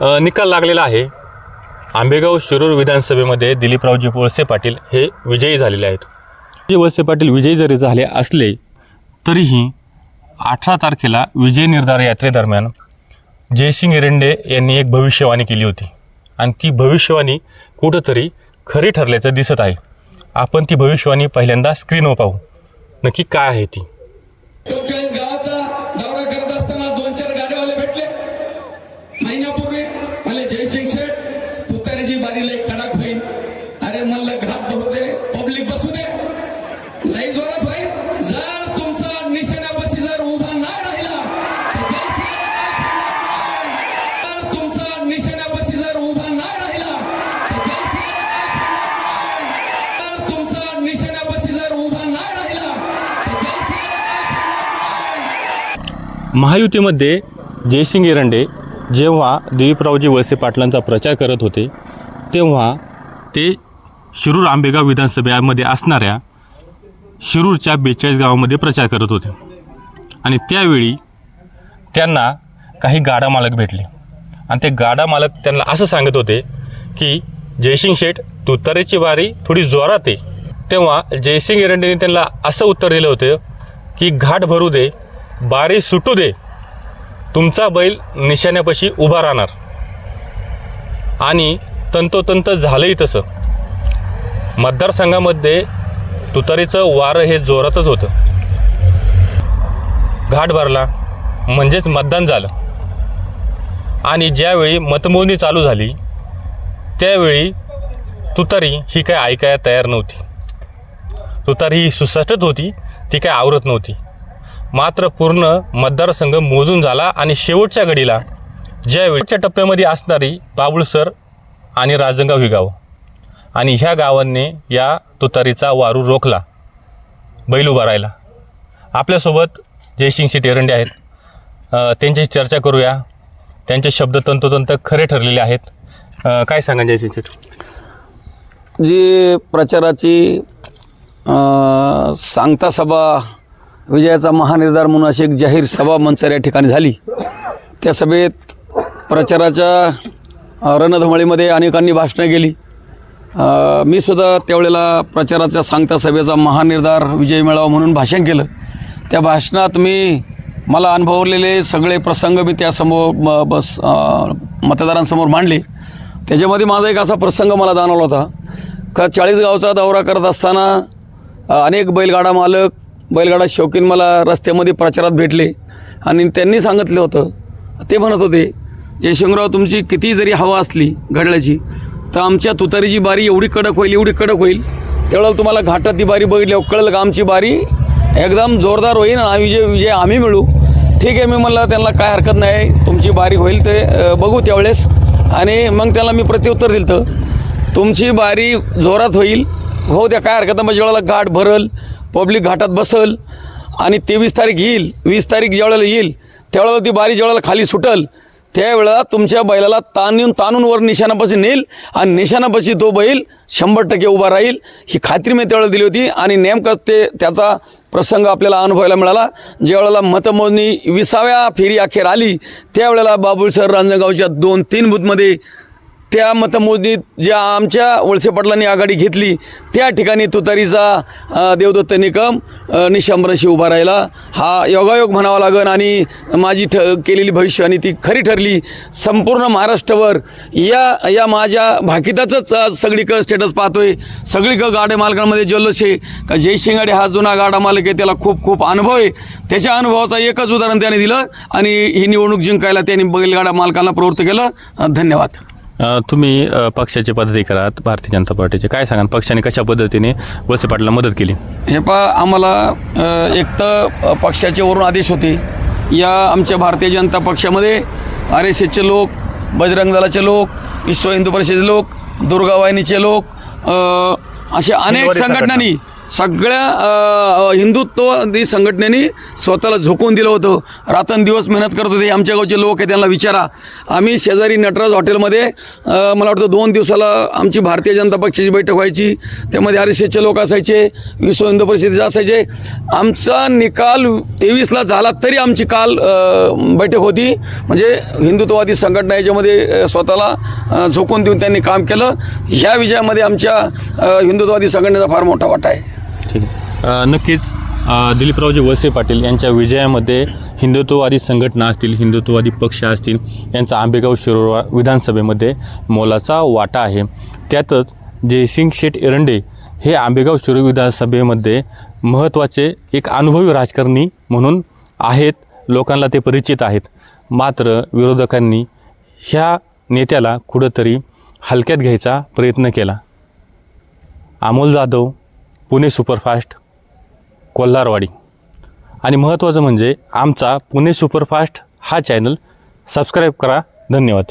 निकाल लागलेला आहे. आंबेगाव शिरूर विधानसभेमध्ये दिलीपरावजी वळसे पाटील हे विजयी झालेले आहेत. जे वळसे पाटील विजयी जरी झाले असले तरीही अठरा तारखेला विजय निर्धार यात्रेदरम्यान जयसिंग एरंडे यांनी एक भविष्यवाणी केली होती. आणि ती भविष्यवाणी कुठंतरी खरी ठरल्याचं दिसत आहे. आपण ती भविष्यवाणी पहिल्यांदा स्क्रीनवर पाहू. नक्की काय आहे ती एकोणचाळीस गावाचा दौरा करत असताना दोन चार गाड्यावाले भेटले महिन्यापूर्वी मला जयसिंग शेठ तुतारीची बारी लई कडक होईल अरे म्हणलं घात भरू दे पब्लिक बसू दे. लई जोरात होईल जर तुमचा निशाण्यापाशी जर उभा नाही राहिला तर तुमचा निशाण्यापाशी जर उभा नाही राहिला तर तुमचा निशाण्यापाशी जर उभा नाही राहिला महायुतीमध्ये जयसिंग एरंडे जेव्हा दिलीपरावजी वळसे पाटलांचा प्रचार करत होते तेव्हा ते शिरूर आंबेगाव विधानसभेमध्ये असणाऱ्या शिरूरच्या बेचाळीस गावामध्ये प्रचार करत होते. आणि त्यावेळी त्यांना काही गाडा मालक भेटले. आणि ते गाडा मालक त्यांना असं सांगत होते की जयसिंग शेठ तुतारेची बारी थोडी जोरात आहे. तेव्हा जयसिंग एरंडेने त्यांना असं उत्तर दिलं होतं की घाट भरू दे बारी सुटू दे. तुमचा बैल निशाण्यापाशी उभा राहणार. आणि तंतोतंत झालंही तसं. मतदारसंघामध्ये तुतारीचं वारं हे जोरातच होतं. घाट भरला म्हणजेच मतदान झालं. आणि ज्यावेळी मतमोजणी चालू झाली त्यावेळी तुतारी ही काय ऐकायला तयार नव्हती. तुतारी ही सुसष्टत होती ती काय आवरत नव्हती. मात्र पूर्ण मतदारसंघ मोजून झाला आणि शेवटच्या घडीला ज्यावेळीच्या टप्प्यामध्ये असणारी बाबुळसर आणि राजंगाव ही गाव. आणि ह्या गावांनी या तुतारीचा वारू रोखला. बैल उभा राहिला. आपल्यासोबत जयसिंग शेट एरंडे आहेत. त्यांच्याशी चर्चा करूया. त्यांचे शब्द तंतोतंत खरे ठरलेले आहेत. काय सांगा जयसिंग शेट जी प्रचाराची सांगता सभा विजयाचा महानिर्धार म्हणून अशी एक जाहीर सभा मंचर या ठिकाणी झाली. त्या सभेत प्रचाराच्या रणधुमाळीमध्ये अनेकांनी भाषणं केली. मी सुद्धा त्यावेळेला प्रचाराच्या सांगता सभेचा महानिर्धार विजय मिळावा म्हणून भाषण केलं. त्या भाषणात मी मला अनुभवलेले सगळे प्रसंग मी त्यासमोर म- बस मतदारांसमोर मांडले. त्याच्यामध्ये माझा एक असा प्रसंग मला जाणवला होता. का चाळीस गावचा दौरा करत असताना अनेक बैलगाडा मालक बैलगाडा शौकीन मला रस्त्यामध्ये प्रचारात भेटले आणि त्यांनी सांगितलं होतं ते म्हणत होते जयशिंगराव तुमची किती जरी हवा असली घडल्याची तर आमच्या तुतारीची बारी एवढी कडक होईल एवढी कडक होईल. त्यावेळेला तुम्हाला घाटात ती बारी बघितल्यावर कळलं का आमची बारी एकदम जोरदार होईल आणि विजय विजय आम्ही मिळू. ठीक आहे मी म्हणलं त्यांना काय हरकत नाही तुमची बारी होईल ते बघू त्यावेळेस. आणि मग त्याला मी प्रत्युत्तर दिलं तर तुमची बारी जोरात होईल. हो त्या काय हरकत नाही म्हणजे वेळेला घाट भरल पब्लिक घाटात बसल आणि तेवीस तारीख येईल वीस तारीख ज्यावेळेला येईल त्यावेळेला ती बारी ज्यावेळेला खाली सुटल त्यावेळेला तुमच्या बैलाला ताणून ताणून वर निशाणापाशी नेईल आणि निशाणापाशी तो बैल शंभर टक्के उभा राहील. ही खात्री मी त्यावेळेला दिली होती आणि नेमकं ते त्याचा प्रसंग आपल्याला अनुभवायला मिळाला. ज्यावेळेला मतमोजणी विसाव्या फेरी अखेर आली त्यावेळेला बाबुळसर रांजणगावच्या दोन तीन बूथमध्ये त्या मतमोजणीत ज्या आमच्या वळसे पाटलांनी आघाडी घेतली त्या ठिकाणी तुतारीचा देवदत्त निकम निशंभराशी उभा राहिला. हा योगायोग म्हणावा लागेल आणि माझी ठ केलेली भविष्यवाणी ती खरी ठरली. संपूर्ण महाराष्ट्रावर या या माझ्या भाकिताचंच आज सगळीकडं स्टेटस पाहतोय. सगळीकडं गाड्या मालकांमध्ये जल्लोष आहे. का जयशिंगाडे हा जुना गाडा मालक आहे त्याला खूप खूप अनुभव आहे. त्याच्या अनुभवाचा एकच उदाहरण त्याने दिलं आणि ही निवडणूक जिंकायला त्यांनी बैलगाडा मालकांना प्रवृत्त केलं. धन्यवाद. अ, तुम्ही अ, पक्षाचे पदाधिकारी आहात भारतीय जनता पार्टीचे. काय सांगाल? पक्षाने कशा पद्धतीने वळसे पाटलांना मदत केली? हे पा आम्हाला अ, एक तर अ, पक्षाचे वरून आदेश होते. या आमच्या भारतीय जनता पक्षामध्ये आर एस एसचे लोक बजरंग दलाचे लोक विश्व हिंदू परिषदेचे लोक दुर्गा वाहिनीचे लोक अ, असे अनेक हिंदवादी संघटनांनी सगळ्या हिंदुत्ववादी संघटनेने स्वतःला झोकून दिलं होतं. रात्रंदिवस मेहनत करत होते. आमच्या गावचे लोक आहे त्यांना विचारा. आम्ही शेजारी नटराज हॉटेलमध्ये मला वाटतं दोन दिवसाला आमची भारतीय जनता पक्षाची बैठक व्हायची. त्यामध्ये आर एस एसचे लोक असायचे विश्व हिंदू परिषदेचे असायचे. आमचा निकाल तेवीसला झाला तरी आमची काल बैठक होती. म्हणजे हिंदुत्ववादी संघटना याच्यामध्ये स्वतःला झोकून देऊन त्यांनी काम केलं. ह्या विजयामध्ये आमच्या हिंदुत्ववादी संघटनेचा फार मोठा वाटा आहे. ठीक आहे. नक्कीच अ, दिलीपरावजी वळसे पाटील यांच्या विजयामध्ये हिंदुत्ववादी संघटना असतील हिंदुत्ववादी पक्ष असतील यांचा आंबेगाव शिरोळा विधानसभेमध्ये मोलाचा वाटा आहे. त्यातच जयसिंग शेठ एरंडे हे आंबेगाव शिरोळ विधानसभेमध्ये महत्त्वाचे एक अनुभवी राजकारणी म्हणून आहेत लोकांना ते परिचित आहेत. मात्र विरोधकांनी ह्या नेत्याला कुठंतरी हलक्यात घ्यायचा प्रयत्न केला. अमोल जाधव पुणे सुपरफास्ट कोल्हारवाडी. आणि महत्त्वाचं म्हणजे आमचा पुणे सुपरफास्ट हा चॅनल सबस्क्राईब करा. धन्यवाद.